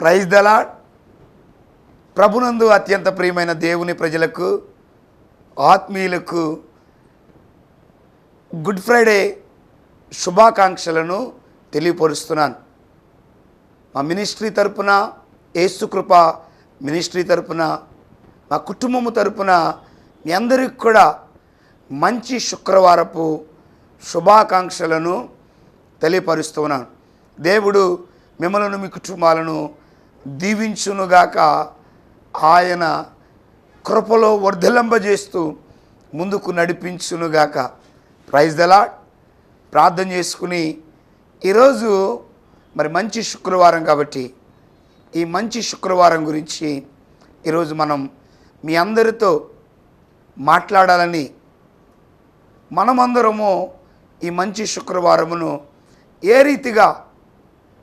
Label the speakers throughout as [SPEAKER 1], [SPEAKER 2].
[SPEAKER 1] Praise దలా ప్రభునందు అత్యంత ప్రియమైన దేవుని ప్రజలకు ఆత్మీయులకు గుడ్ ఫ్రైడే శుభాకాంక్షలను తెలియపరుస్తున్నాను. మా మినిస్ట్రీ తరపున ఏసుకృప మినిస్ట్రీ తరపున మా కుటుంబము తరపున మీ అందరికి కూడా మంచి శుక్రవారపు శుభాకాంక్షలను తెలియపరుస్తున్నాను. దేవుడు మిమ్మలను మీ కుటుంబాలను దీవించునుగాక ఆయన కృపలో వర్ధలంబజేస్తూ ముందుకు నడిపించునుగాక. ప్రైజ్ దలా ప్రార్థన చేసుకుని ఈరోజు మరి మంచి శుక్రవారం కాబట్టి ఈ మంచి శుక్రవారం గురించి ఈరోజు మనం మీ అందరితో మాట్లాడాలని మనమందరము ఈ మంచి శుక్రవారమును ఏ రీతిగా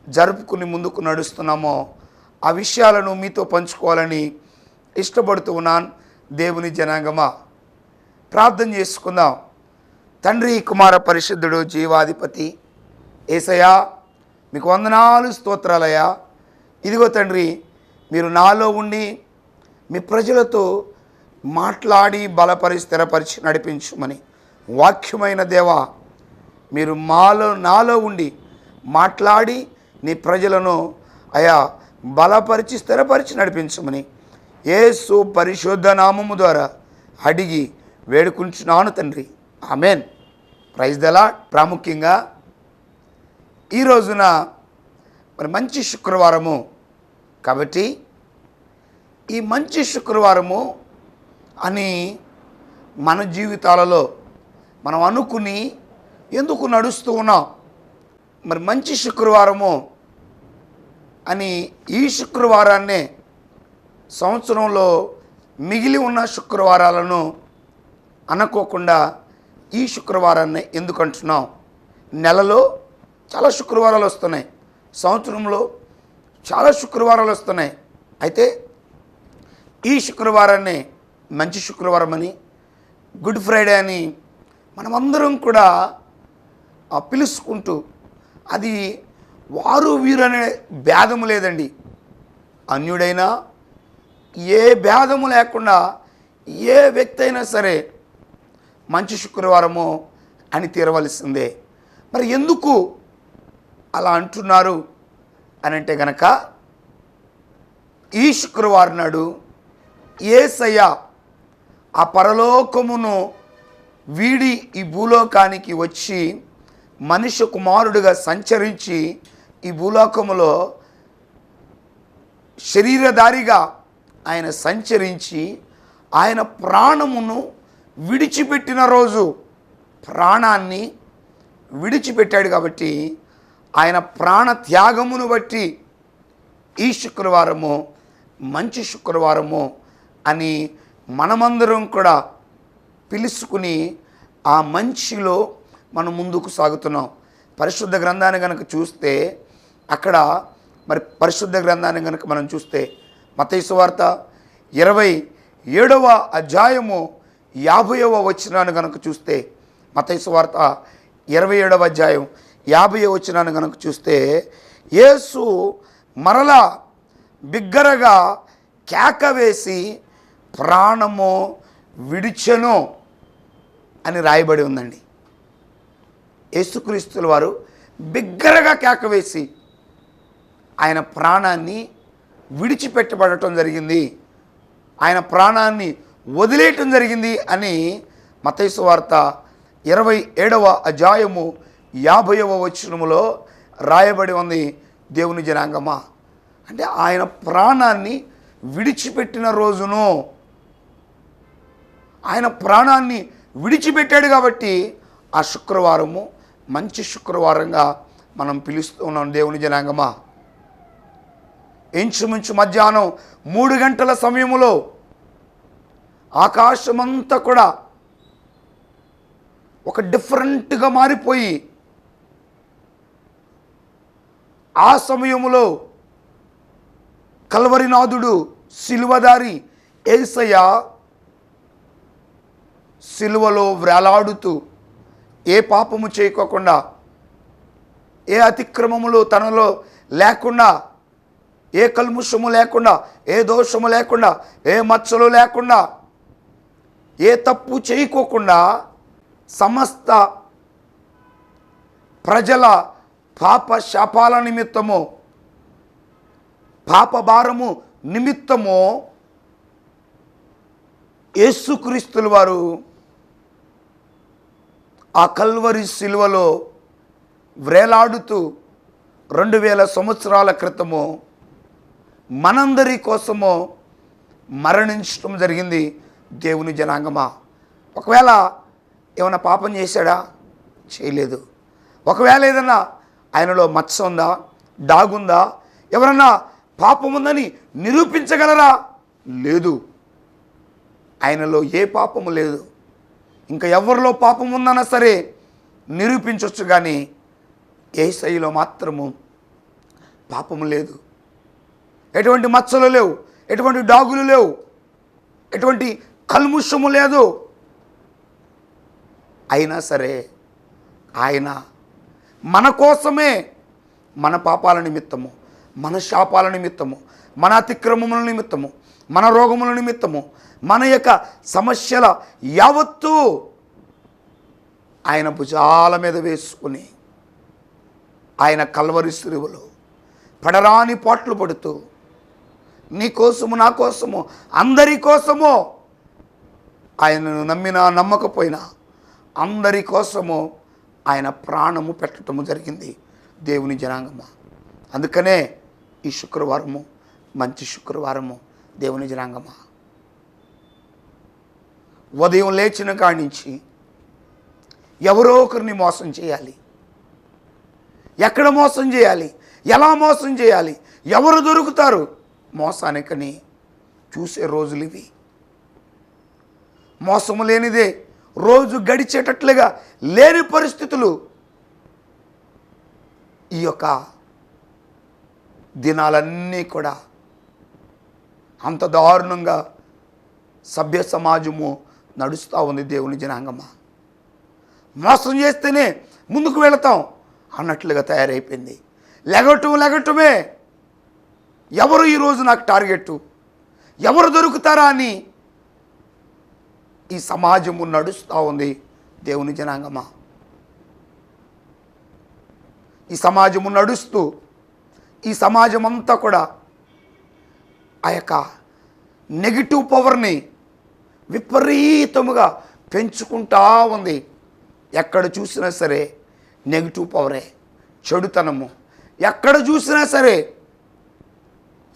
[SPEAKER 1] జరుపుకుని ముందుకు నడుస్తున్నామో ఆ విషయాలను మీతో పంచుకోవాలని ఇష్టపడుతూ ఉన్నాను. దేవుని జనాంగమా ప్రార్థన చేసుకుందాం. తండ్రి కుమార పరిశుద్ధుడు జీవాధిపతి ఏసయా మీకు వందనాలు స్తోత్రాలయ్యా. ఇదిగో తండ్రి మీరు నాలో ఉండి మీ ప్రజలతో మాట్లాడి బలపరి స్థిరపరిచి నడిపించుమని వాక్యమైన దేవా మీరు మాలో నాలో ఉండి మాట్లాడి నీ ప్రజలను అయా బలపరిచి స్థిరపరిచి నడిపించమని ఏసు పరిశుద్ధ నామము ద్వారా అడిగి వేడుకుంటున్నాను తండ్రి. ఆమెన్. ప్రైజ్ దలా ప్రాముఖ్యంగా ఈ రోజున మరి మంచి శుక్రవారము కాబట్టి ఈ మంచి శుక్రవారము అని మన జీవితాలలో మనం అనుకుని ఎందుకు నడుస్తూ ఉన్నాం? మరి మంచి శుక్రవారము అని ఈ శుక్రవారాన్నే సంవత్సరంలో మిగిలి ఉన్న శుక్రవారాలను అనుకోకుండా ఈ శుక్రవారాన్ని ఎందుకు అంటున్నాం నెలలో చాలా శుక్రవారాలు వస్తున్నాయి. సంవత్సరంలో చాలా శుక్రవారాలు వస్తున్నాయి. అయితే ఈ శుక్రవారాన్ని మంచి శుక్రవారం అని గుడ్ ఫ్రైడే అని మనమందరం కూడా పిలుచుకుంటూ అది వారు వీరు అనే భేదము లేదండి. అన్యుడైనా ఏ భేదము లేకుండా ఏ వ్యక్తి అయినా సరే మంచి శుక్రవారము అని తీరవలసిందే. మరి ఎందుకు అలా అంటున్నారు అని అంటే గనక ఈ శుక్రవారం నాడు ఏసయ్య ఆ పరలోకమును వీడి ఈ భూలోకానికి వచ్చి మనిషి కుమారుడిగా సంచరించి ఈ భూలోకములో శరీరధారిగా ఆయన సంచరించి ఆయన ప్రాణమును విడిచిపెట్టిన రోజు ప్రాణాన్ని విడిచిపెట్టాడు కాబట్టి ఆయన ప్రాణ త్యాగమును బట్టి ఈ శుక్రవారము మంచి శుక్రవారము అని మనమందరం కూడా పిలుచుకుని ఆ మంచిలో మనం ముందుకు సాగుతున్నాం. పరిశుద్ధ గ్రంథాన్ని కనుక చూస్తే అక్కడ మరి పరిశుద్ధ గ్రంథాన్ని కనుక మనం చూస్తే మతైసు వార్త ఇరవై ఏడవ అధ్యాయము యాభైవ వచనాన్ని కనుక చూస్తే మతైసు వార్త ఇరవై ఏడవ అధ్యాయం యాభై వచనాన్ని కనుక చూస్తే యేసు మరలా బిగ్గరగా కేక వేసి ప్రాణము విడిచెను అని రాయబడి ఉందండి. యేసుక్రీస్తుల వారు బిగ్గరగా కేక వేసి ఆయన ప్రాణాన్ని విడిచిపెట్టబడటం జరిగింది. ఆయన ప్రాణాన్ని వదిలేయటం జరిగింది అని మతైసు వార్త ఇరవై ఏడవ అధ్యాయము యాభైవ వచనములో రాయబడి ఉంది దేవుని జనాంగమా. అంటే ఆయన ప్రాణాన్ని విడిచిపెట్టిన రోజును ఆయన ప్రాణాన్ని విడిచిపెట్టాడు కాబట్టి ఆ శుక్రవారము మంచి శుక్రవారంగా మనం పిలుస్తూ ఉన్నాం దేవుని జనాంగమా. ఇంచుమించు మధ్యాహ్నం మూడు గంటల సమయంలో ఆకాశమంతా కూడా ఒక డిఫరెంట్గా మారిపోయి ఆ సమయంలో కల్వరినాథుడు సిలువదారి ఏసయ్య సిలువలో వ్రేలాడుతూ ఏ పాపము చేయకోకుండా ఏ అతిక్రమములు తనలో లేకుండా ఏ కల్ముషము లేకుండా ఏ దోషము లేకుండా ఏ మచ్చలు లేకుండా ఏ తప్పు చేయకోకుండా సమస్త ప్రజల పాప శాపాల నిమిత్తము పాపభారము నిమిత్తము యేసుక్రీస్తుల వారు ఆ కల్వరి శిలువలో వ్రేలాడుతూ రెండు వేల సంవత్సరాల క్రితము మనందరి కోసము మరణించడం జరిగింది దేవుని జనాంగమా? ఒకవేళ ఏమైనా పాపం చేశాడా? చేయలేదు. ఒకవేళ ఏదన్నా ఆయనలో మత్స ఉందా? డాగుందా ఎవరన్నా పాపం ఉందని నిరూపించగలరా? లేదు. ఆయనలో ఏ పాపము లేదు. ఇంకా ఎవరిలో పాపం ఉందన్నా సరే నిరూపించవచ్చు కానీ ఏ శైలిలో మాత్రము పాపము లేదు. ఎటువంటి మచ్చలు లేవు ఎటువంటి డాగులు లేవు ఎటువంటి కల్ముషము లేదు. అయినా సరే ఆయన మన కోసమే మన పాపాల నిమిత్తము మన శాపాల నిమిత్తము మన అతిక్రమముల నిమిత్తము మన రోగముల నిమిత్తము మన యొక్క సమస్యల యావత్తు ఆయన భుజాల మీద వేసుకుని ఆయన కల్వరి సిరువులు పడరాని పాటలు పడుతూ నీ కోసము నా కోసము అందరి కోసము. ఆయనను నమ్మినా నమ్మకపోయినా అందరి కోసము ఆయన ప్రాణము పెట్టడము జరిగింది దేవుని జనాంగమ. అందుకనే ఈ శుక్రవారము మంచి శుక్రవారము దేవుని జనాంగమ. ఉదయం లేచిన కాడి నుంచి ఎవరో ఒకరిని మోసం చేయాలి. ఎక్కడ మోసం చేయాలి? ఎలా మోసం చేయాలి? ఎవరు దొరుకుతారు? మోసానికని చూసే రోజులు ఇవి. మోసము లేనిదే రోజు గడిచేటట్లుగా లేని పరిస్థితులు ఈ యొక్క దినాలన్నీ కూడా అంత దారుణంగా సభ్య సమాజము నడుస్తూ ఉంది దేవుని జనాంగమ్మ మోసం చేస్తేనే ముందుకు వెళతాం అన్నట్లుగా తయారైపోయింది. లెగటం లెగటమే ఎవరు ఈరోజు నాకు టార్గెట్ ఎవరు దొరుకుతారా అని ఈ సమాజము నడుస్తూ ఉంది దేవుని జనాంగమా? ఈ సమాజము నడుస్తూ ఈ సమాజం అంతా కూడా ఆ యొక్క నెగిటివ్ పవర్ని విపరీతముగా పెంచుకుంటా ఉంది. ఎక్కడ చూసినా సరే నెగిటివ్ పవరే చెడుతనము. ఎక్కడ చూసినా సరే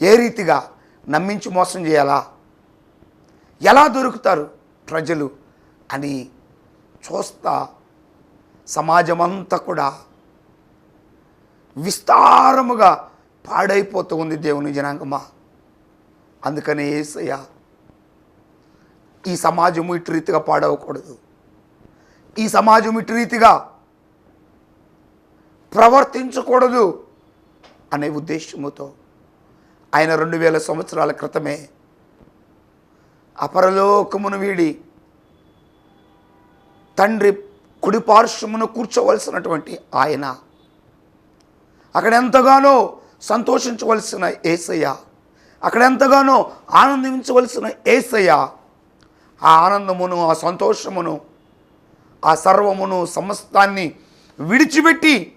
[SPEAKER 1] ఏ రీతిగా నమ్మించి మోసం చేయాలా? ఎలా దొరుకుతారు ప్రజలు అని చూస్తా సమాజమంతా కూడా విస్తారముగా పాడైపోతూ ఉంది దేవుని జనాంగమా? అందుకనే ఏసయ్య ఈ సమాజము ఇటు రీతిగా పాడవకూడదు. ఈ సమాజం ఇటు రీతిగా ప్రవర్తించకూడదు అనే ఉద్దేశముతో ఆయన రెండు వేల సంవత్సరాల క్రితమే అపరలోకమును వీడి తండ్రి కుడి పార్శ్వమును కూర్చోవలసినటువంటి ఆయన. అక్కడ ఎంతగానో సంతోషించవలసిన ఏసయ్య. అక్కడ ఎంతగానో ఆనందించవలసిన ఏసయ్య. ఆ ఆనందమును ఆ సంతోషమును ఆ సర్వమును సమస్తాన్ని విడిచిపెట్టి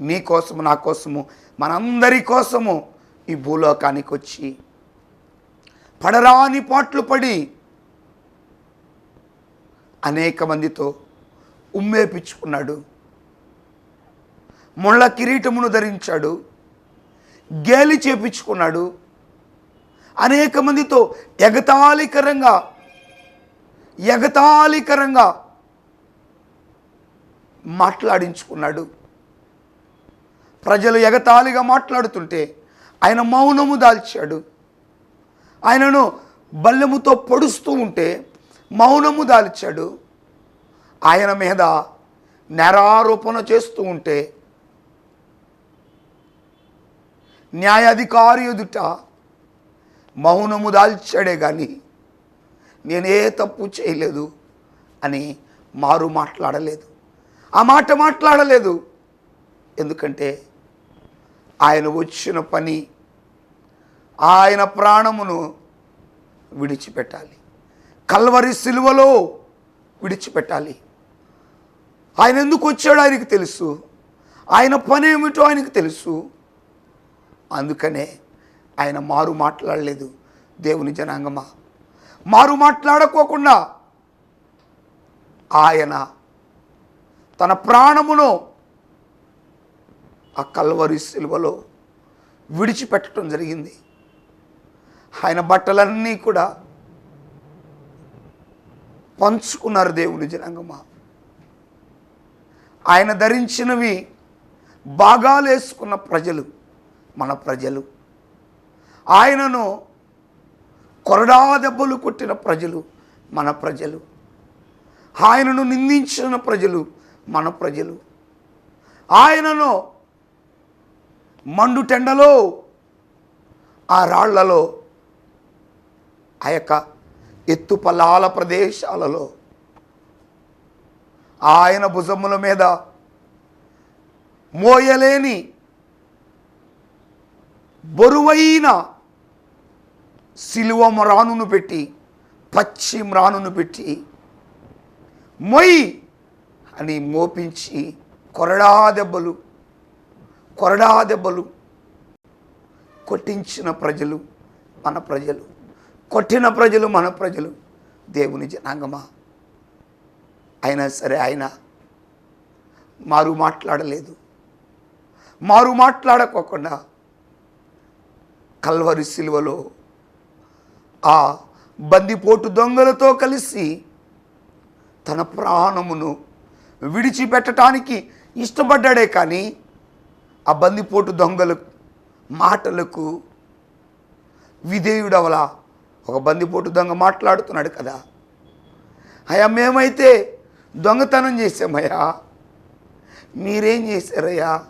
[SPEAKER 1] నీ కోసము నా కోసము మనందరి కోసము ఈ భూలోకానికి వచ్చి పడరాని పాట్లు పడి అనేక మందితో ఉమ్మేపించుకున్నాడు. ముళ్ళ కిరీటమును ధరించాడు. గేలి చేపించుకున్నాడు. అనేక మందితో ఎగతాళికరంగా ఎగతాళికరంగా మాట్లాడించుకున్నాడు. ప్రజలు ఎగతాళిగా మాట్లాడుతుంటే ఆయన మౌనము దాల్చాడు. ఆయనను బల్లెముతో పొడుస్తూ ఉంటే మౌనము దాల్చాడు. ఆయన మీద నేరారోపణ చేస్తూ ఉంటే న్యాయాధికారి ఎదుట మౌనము దాల్చాడే కానీ నేనే తప్పు చేయలేదు అని మారు మాట్లాడలేదు. ఆ మాట మాట్లాడలేదు. ఎందుకంటే ఆయన వచ్చిన పని ఆయన ప్రాణమును విడిచిపెట్టాలి. కల్వరి సిలువలో విడిచిపెట్టాలి. ఆయన ఎందుకు వచ్చాడో ఆయనకు తెలుసు. ఆయన పని ఏమిటో ఆయనకు తెలుసు. అందుకనే ఆయన మారు మాట్లాడలేదు దేవుని జనాంగమా. మారు మాట్లాడకోకుండా ఆయన తన ప్రాణమును ఆ కల్వరి సిలువలో విడిచిపెట్టడం జరిగింది. ఆయన బట్టలన్నీ కూడా పంచుకున్నారు దేవుని జనాంగమా. ఆయన ధరించినవి బాగాలేసుకున్న ప్రజలు మన ప్రజలు. ఆయనను కొరడా దెబ్బలు కొట్టిన ప్రజలు మన ప్రజలు. ఆయనను నిందించిన ప్రజలు మన ప్రజలు. ఆయనను మండుటెండలో ఆ రాళ్ళలో ఆ యొక్క ఎత్తుపలాల ప్రదేశాలలో ఆయన భుజముల మీద మోయలేని బరువైన సిలువ మ్రానును పెట్టి పచ్చి మ్రానును పెట్టి మొయ్ అని మోపించి కొరడా దెబ్బలు కొరడా దెబ్బలు కొట్టించిన ప్రజలు మన ప్రజలు కొట్టిన ప్రజలు మన ప్రజలు దేవుని జనాంగమా? అయినా సరే ఆయన మారు మాట్లాడలేదు. మారు మాట్లాడకోకుండా కల్వరి సిలువలో ఆ బందిపోటు దొంగలతో కలిసి తన ప్రాణమును విడిచిపెట్టడానికి ఇష్టపడ్డాడే కానీ ఆ బందిపోటు దొంగలు మాటలకు విధేయుడవల. ఒక బందిపోటు దొంగ మాట్లాడుతున్నాడు కదా. అయ్యా మేమైతే దొంగతనం చేసామయ్యా మీరేం చేశారయ్యా?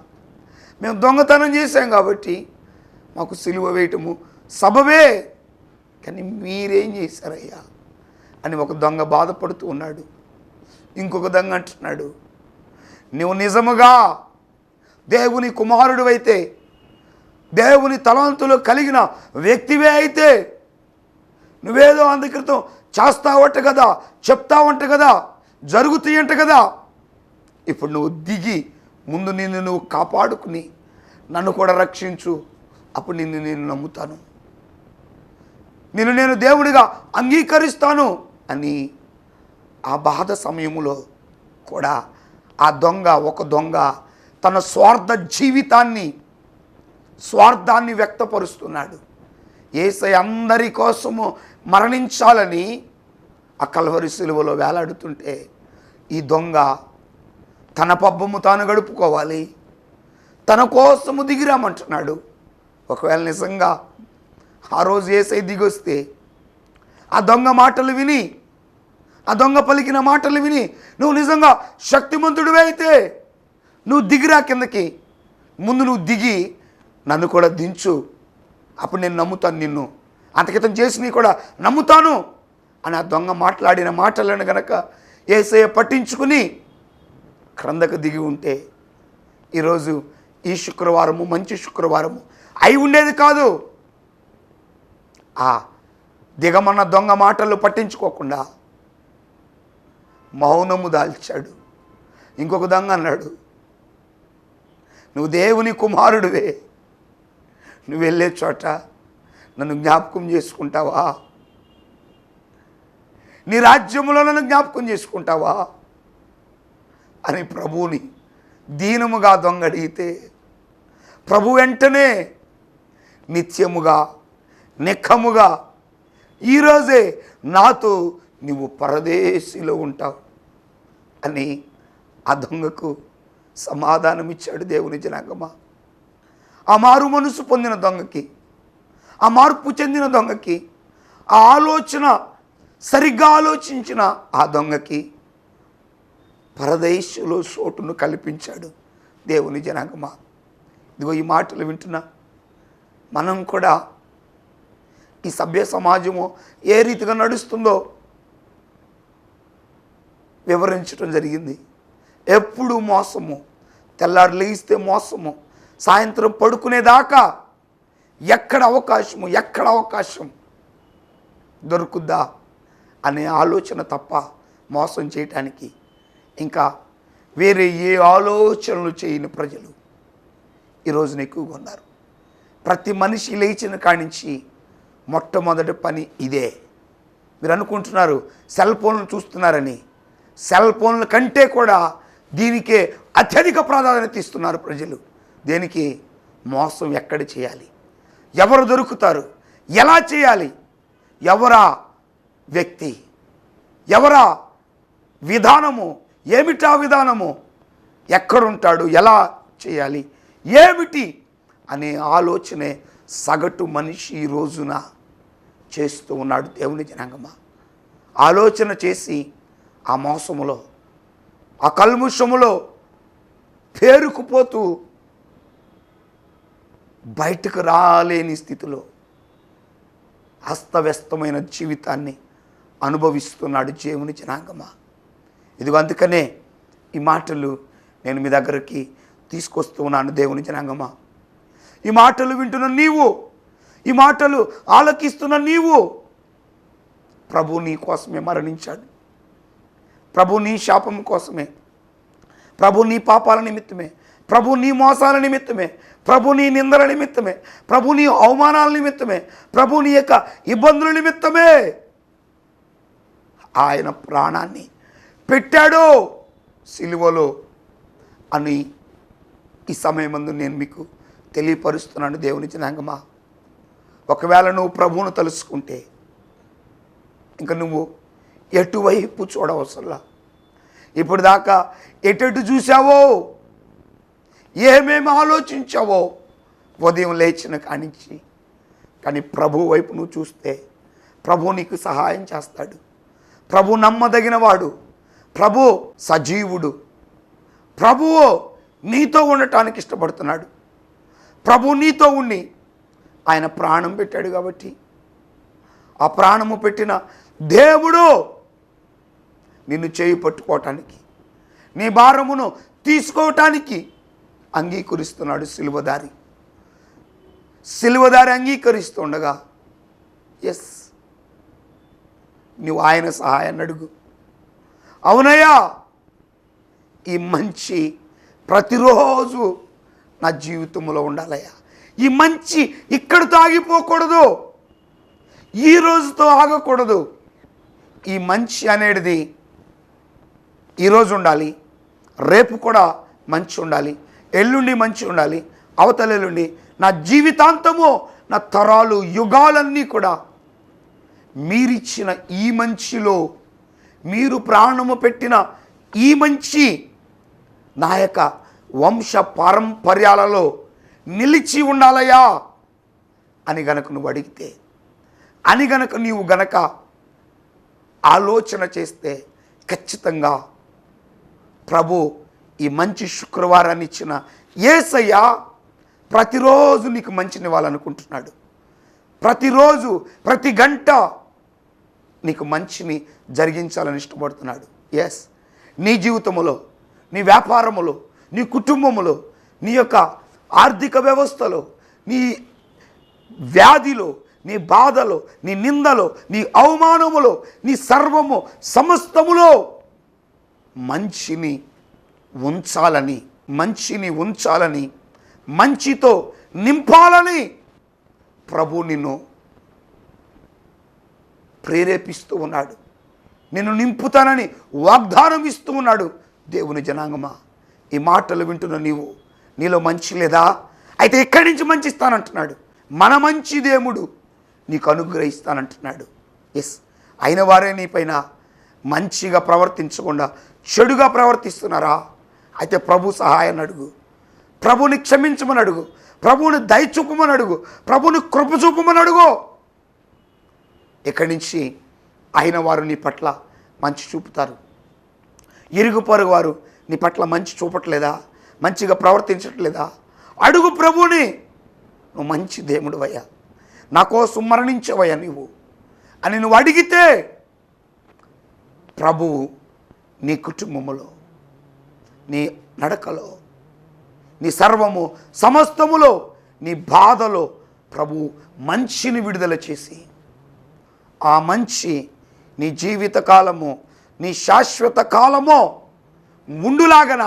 [SPEAKER 1] మేము దొంగతనం చేశాం కాబట్టి మాకు సిలువ వేయటము సబబే. కానీ మీరేం చేశారయ్యా? అని ఒక దొంగ బాధపడుతూ ఉన్నాడు. ఇంకొక దొంగ అంటున్నాడు. నువ్వు నిజముగా దేవుని కుమారుడు అయితే దేవుని తలంతులు కలిగిన వ్యక్తివే అయితే నువ్వేదో అందుకృతం చేస్తావంట కదా చెప్తావంట కదా జరుగుతాయంట కదా. ఇప్పుడు నువ్వు దిగి ముందు నిన్ను నువ్వు కాపాడుకుని నన్ను కూడా రక్షించు. అప్పుడు నిన్ను నేను నమ్ముతాను. నిన్ను నేను దేవుడిగా అంగీకరిస్తాను అని ఆ బాధ సమయంలో కూడా ఆ దొంగ ఒక దొంగ తన స్వార్థ జీవితాన్ని స్వార్థాన్ని వ్యక్తపరుస్తున్నాడు. ఏసై అందరి కోసము మరణించాలని ఆ కలవరి సిలువలో వేలాడుతుంటే ఈ దొంగ తన పబ్బము తాను గడుపుకోవాలి. తన కోసము దిగిరామంటున్నాడు. ఒకవేళ నిజంగా ఆ రోజు ఏసై దిగొస్తే ఆ దొంగ మాటలు విని ఆ దొంగ పలికిన మాటలు విని నువ్వు నిజంగా శక్తిమంతుడివే అయితే నువ్వు దిగిరా కిందకి. ముందు నువ్వు దిగి నన్ను కూడా దించు. అప్పుడు నేను నమ్ముతాను నిన్ను. అంతకితం చేసి నీ కూడా నమ్ముతాను. అని ఆ దొంగ మాట్లాడిన మాటలను గనక ఏసయ్య పట్టించుకుని క్రందకు దిగి ఉంటే ఈరోజు ఈ శుక్రవారము మంచి శుక్రవారము అయి ఉండేది కాదు. ఆ దిగమన్న దొంగ మాటలు పట్టించుకోకుండా మౌనము దాల్చాడు. ఇంకొక దొంగ అన్నాడు నువ్వు దేవుని కుమారుడివే. నువ్వు వెళ్ళే చోట నన్ను జ్ఞాపకం చేసుకుంటావా? నీ రాజ్యములో నన్ను జ్ఞాపకం చేసుకుంటావా? అని ప్రభువుని దీనముగా దొంగ అడిగితే ప్రభు వెంటనే నిత్యముగా నిఖముగా ఈరోజే నాతో నువ్వు పరదేశిలో ఉంటావు అని ఆ దొంగకు సమాధానం ఇచ్చాడు దేవుని జనాంగమా? ఆ మారు మనసు పొందిన దొంగకి ఆ మార్పు చెందిన దొంగకి ఆ ఆలోచన సరిగ్గా ఆలోచించిన ఆ దొంగకి పరదేశంలో చోటును కల్పించాడు దేవుని జనాంగమా? ఇదిగో ఈ మాటలు వింటున్నా మనం కూడా ఈ సభ్య సమాజము ఏ రీతిగా నడుస్తుందో వివరించడం జరిగింది. ఎప్పుడు మోసము తెల్లారు లేస్తే మోసము సాయంత్రం పడుకునేదాకా ఎక్కడ అవకాశము ఎక్కడ అవకాశం దొరుకుద్దా అనే ఆలోచన తప్ప మోసం చేయటానికి ఇంకా వేరే ఏ ఆలోచనలు చేయని ప్రజలు ఈరోజున ఎక్కువగా ఉన్నారు. ప్రతి మనిషి లేచిన కానించి మొట్టమొదటి పని ఇదే. మీరు అనుకుంటున్నారు సెల్ ఫోన్లు చూస్తున్నారని సెల్ ఫోన్ల కంటే కూడా దీనికే అత్యధిక ప్రాధాన్యత ఇస్తున్నారు ప్రజలు. దేనికి? మోసం ఎక్కడ చేయాలి? ఎవరు దొరుకుతారు? ఎలా చేయాలి? ఎవరా వ్యక్తి? ఎవరా విధానము? ఏమిటా విధానము? ఎక్కడుంటాడు? ఎలా చేయాలి? ఏమిటి? అనే ఆలోచనే సగటు మనిషి ఈ రోజున చేస్తూ ఉన్నాడు దేవుని జనాంగమ. ఆలోచన చేసి ఆ మోసములో ఆ కల్ముషములో పేరుకుపోతూ బయటకు రాలేని స్థితిలో అస్తవ్యస్తమైన జీవితాన్ని అనుభవిస్తున్నాడు దేవుని జనాంగమా? ఇదిగో అందుకనే ఈ మాటలు నేను మీ దగ్గరికి తీసుకొస్తూ ఉన్నాను దేవుని జనాంగమా? ఈ మాటలు వింటున్న నీవు ఈ మాటలు ఆలకిస్తున్న నీవు ప్రభు నీ కోసమే మరణించాడు. ప్రభు నీ శాపం కోసమే ప్రభు నీ పాపాల నిమిత్తమే ప్రభు నీ మోసాల నిమిత్తమే ప్రభు నీ నిందల నిమిత్తమే ప్రభు నీ అవమానాల నిమిత్తమే ప్రభు నీ యొక్క ఇబ్బందుల నిమిత్తమే. ఆయన ప్రాణాన్ని పెట్టాడు సిలువలో అని ఈ సమయమందు నేను మీకు తెలియపరుస్తున్నాను దేవుని జనాంగమా. ఒకవేళ నువ్వు ప్రభువును తలుసుకుంటే ఇంకా నువ్వు ఎటువైపు చూడవసరలా? ఇప్పుడు దాకా ఎటెటు చూసావో ఏమేమి ఆలోచించావో? ఉదయం లేచిన కానించి. కానీ ప్రభు వైపు నువ్వు చూస్తే ప్రభు నీకు సహాయం చేస్తాడు. ప్రభు నమ్మదగినవాడు. ప్రభు సజీవుడు. ప్రభువు నీతో ఉండటానికి ఇష్టపడుతున్నాడు. ప్రభు నీతో ఉండి ఆయన ప్రాణం పెట్టాడు కాబట్టి. ఆ ప్రాణము పెట్టిన దేవుడు నిన్ను చేయి పట్టుకోవటానికి నీ భారమును తీసుకోవటానికి అంగీకరిస్తున్నాడు సిలువదారి. సిలువదారి అంగీకరిస్తుండగా ఎస్ నువ్వు ఆయన సహాయాన్ని అడుగు. అవునయ్యా ఈ మంచి ప్రతిరోజు నా జీవితంలో ఉండాలయ్యా. ఈ మంచి ఇక్కడితో ఆగిపోకూడదు ఈ రోజుతో ఆగకూడదు. ఈ మంచి అనేది ఈరోజు ఉండాలి. రేపు కూడా మంచి ఉండాలి. ఎల్లుండి మంచి ఉండాలి. అవతల ఎల్లుండి నా జీవితాంతము నా తరాలు యుగాలన్నీ కూడా మీరిచ్చిన ఈ మంచిలో మీరు ప్రాణము పెట్టిన ఈ మంచి నా యొక్క వంశ పారంపర్యాలలో నిలిచి ఉండాలయా అని గనక నువ్వు అడిగితే అని గనక నీవు గనక ఆలోచన చేస్తే ఖచ్చితంగా ప్రభు ఈ మంచి శుక్రవారాన్ని ఇచ్చిన ఏసయ్య ప్రతిరోజు నీకు మంచినివ్వాలనుకుంటున్నాడు. ప్రతిరోజు ప్రతి గంట నీకు మంచిని జరిగించాలని ఇష్టపడుతున్నాడు. ఎస్ నీ జీవితములో నీ వ్యాపారములో నీ కుటుంబములో నీ యొక్క ఆర్థిక వ్యవస్థలో నీ వ్యాధిలో నీ బాధలో నీ నిందలో నీ అవమానములో నీ సర్వము సమస్తములో మంచిని ఉంచాలని మంచిని ఉంచాలని మంచితో నింపాలని ప్రభు నిన్ను ప్రేరేపిస్తూ ఉన్నాడు. నిన్ను నింపుతానని వాగ్దానం ఇస్తూ ఉన్నాడు. దేవుని జనాంగమా ఈ మాటలు వింటున్న నీవు నీలో మంచి లేదా? అయితే ఎక్కడి నుంచి మంచి ఇస్తానంటున్నాడు? మన మంచి దేవుడు నీకు అనుగ్రహిస్తానంటున్నాడు. ఎస్ అయిన వారే నీపైన మంచిగా ప్రవర్తించకుండా చెడుగా ప్రవర్తిస్తున్నారా? అయితే ప్రభు సహాయాన్ని అడుగు. ప్రభుని క్షమించమని అడుగు. ప్రభుని దయచూపమని అడుగు. ప్రభుని కృప చూపమని అడుగు. ఇక్కడి నుంచి అయిన వారు నీ పట్ల మంచి చూపుతారు. ఇరుగు పొరుగు వారు నీ పట్ల మంచి చూపట్లేదా? మంచిగా ప్రవర్తించట్లేదా? అడుగు ప్రభుని. నువ్వు మంచి దేవుడు అయ్యా నా కోసం మరణించవయ్యా నువ్వు అని నువ్వు అడిగితే ప్రభువు నీ కుటుంబములో నీ నడకలో నీ సర్వము సమస్తములో నీ బాధలో ప్రభు మంచిని విడుదల చేసి ఆ మంచి నీ జీవిత కాలము నీ శాశ్వత కాలము ముండులాగన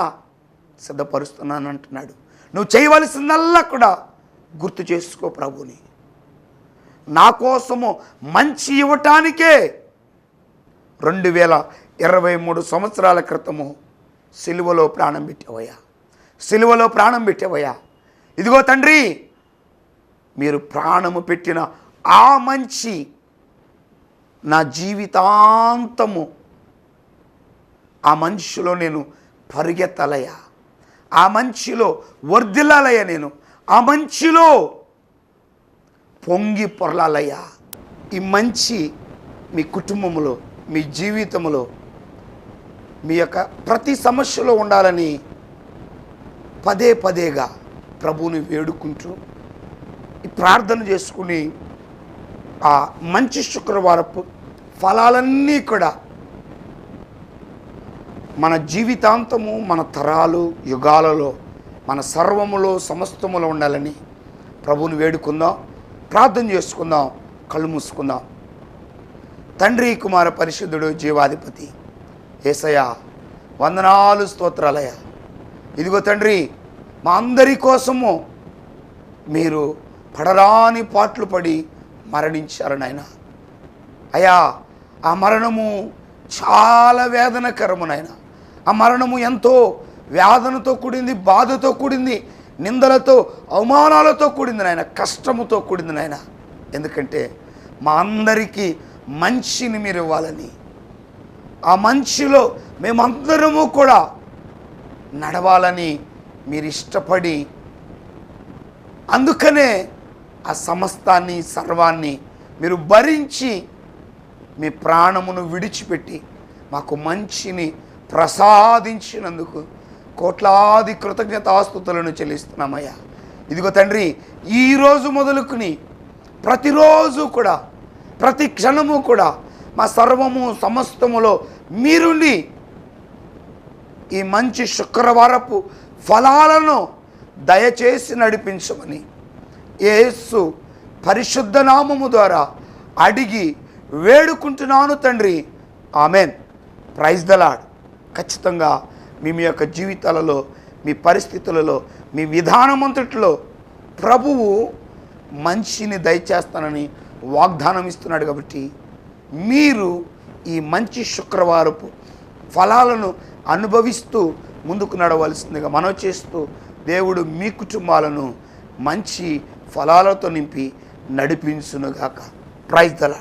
[SPEAKER 1] సిద్ధపరుస్తున్నాను అంటున్నాడు నువ్వు చేయవలసిందల్లా కూడా గుర్తు చేసుకో ప్రభుని. నా కోసము మంచి ఇవ్వటానికే రెండు వేల ఇరవై మూడు సంవత్సరాల క్రితము సిలువలో ప్రాణం పెట్టేవయ్యా. సిలువలో ప్రాణం పెట్టేవయ్యా. ఇదిగో తండ్రి మీరు ప్రాణము పెట్టిన ఆ మంచి నా జీవితాంతము ఆ మనిషిలో నేను పరిగెత్తలయ్యా. ఆ మంచిలో వర్ధిల్లాలయ్యా నేను. ఆ మంచిలో పొంగి పొరలాలయ్యా. ఈ మంచి మీ కుటుంబంలో మీ జీవితంలో మీ యొక్క ప్రతి సమస్యలో ఉండాలని పదే పదేగా ప్రభువుని వేడుకుంటూ ప్రార్థన చేసుకుని ఆ మంచి శుక్రవారపు ఫలాలన్నీ కూడా మన జీవితాంతము మన తరాలు యుగాలలో మన సర్వములో సమస్తములో ఉండాలని ప్రభువుని వేడుకుందాం ప్రార్థన చేసుకుందాం కళ్ళు మూసుకుందాం. తండ్రి కుమార పరిశుద్ధుడు జీవాధిపతి ఏసయ్య వందనాలు స్తోత్రాలయ ఇదిగో తండ్రి మా అందరి కోసము మీరు పడరాని పాటలు పడి మరణించారు నాయన. అయ్యా ఆ మరణము చాలా వేదనకరము నాయన. ఆ మరణము ఎంతో వేదనతో కూడింది బాధతో కూడింది నిందలతో అవమానాలతో కూడింది నాయన కష్టముతో కూడింది నాయన. ఎందుకంటే మా అందరికీ మంచిని మీరు ఇవ్వాలని ఆ మంచిలో మేమందరము కూడా నడవాలని మీరు ఇష్టపడి అందుకనే ఆ సమస్తాన్ని సర్వాన్ని మీరు భరించి మీ ప్రాణమును విడిచిపెట్టి మాకు మంచిని ప్రసాదించినందుకు కోట్లాది కృతజ్ఞతాస్తుతులను చెల్లిస్తున్నామయ్యా. ఇదిగో తండ్రి ఈరోజు మొదలుకుని ప్రతిరోజు కూడా ప్రతి క్షణము కూడా మా సర్వము సమస్తములో మీరుండి ఈ మంచి శుక్రవారపు ఫలాలను దయచేసి నడిపించమని యేసు పరిశుద్ధ నామము ద్వారా అడిగి వేడుకుంటున్నాను తండ్రి. ఆమెన్. ప్రైజ్ దలాడ్ ఖచ్చితంగా మీ మీ యొక్క జీవితాలలో మీ పరిస్థితులలో మీ విధానమంతటిలో ప్రభువు మంచిని దయచేస్తానని వాగ్దానం ఇస్తున్నాడు కాబట్టి మీరు ఈ మంచి శుక్రవారపు ఫలాలను అనుభవిస్తూ ముందుకు నడవలసిందిగా మనం చేస్తూ దేవుడు మీ కుటుంబాలను మంచి ఫలాలతో నింపి నడిపించునుగాక. ప్రైజ్ దలా